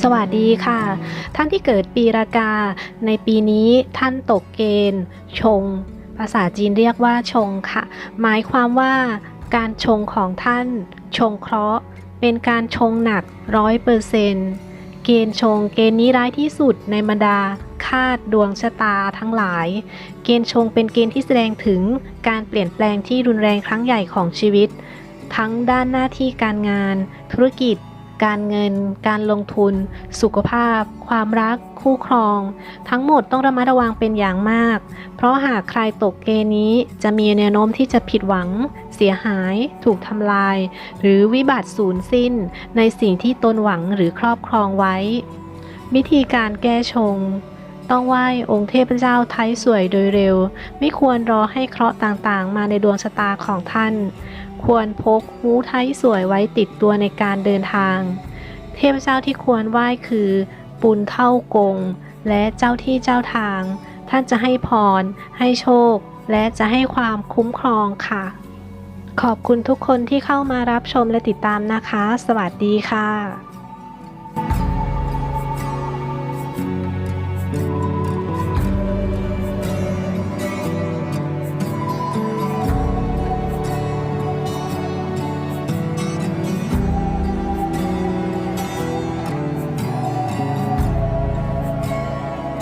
สวัสดีค่ะ ท่านที่เกิดปีรากา ในปีนี้ท่านตกเกณฑ์ ชง ภาษาจีนเรียกว่าชงค่ะ หมายความว่าการชงของท่าน ชงเคราะห์ เป็นการชงหนักร้อยเปอร์เซนต์เกณฑ์ชงเกณฑ์นี้ร้ายที่สุดในบรรดาคาดดวงชะตาทั้งหลาย เกณฑ์ชงเป็นเกณฑ์ที่แสดงถึงการเปลี่ยนแปลงที่รุนแรงครั้งใหญ่ของชีวิต ทั้งด้านหน้าที่การงาน ธุรกิจ การเงิน การลงทุน สุขภาพ ความรัก คู่ครอง ทั้งหมดต้องระมัดระวังเป็นอย่างมาก เพราะหากใครตกเกณฑ์นี้จะมีแนวโน้มที่จะผิดหวัง เสียหาย ถูกทำลาย หรือวิบัติสูญสิ้น ในสิ่งที่ตนหวังหรือครอบครองไว้ วิธีการแก้ชงต้องไหว้องค์เทพเจ้าไทยสวยโดยเร็ว ไม่ควรรอให้เคราะห์ต่างๆ มาในดวงชะตาของท่าน ควรพกฮู้ไทยสวยไว้ติดตัวในการเดินทาง เทพเจ้าที่ควรไหว้คือ ปุณเท่ากง และเจ้าที่เจ้าทาง ท่านจะให้พร ให้โชค และจะให้ความคุ้มครองค่ะ ขอบคุณทุกคนที่เข้ามารับชมและติดตามนะคะ สวัสดีค่ะ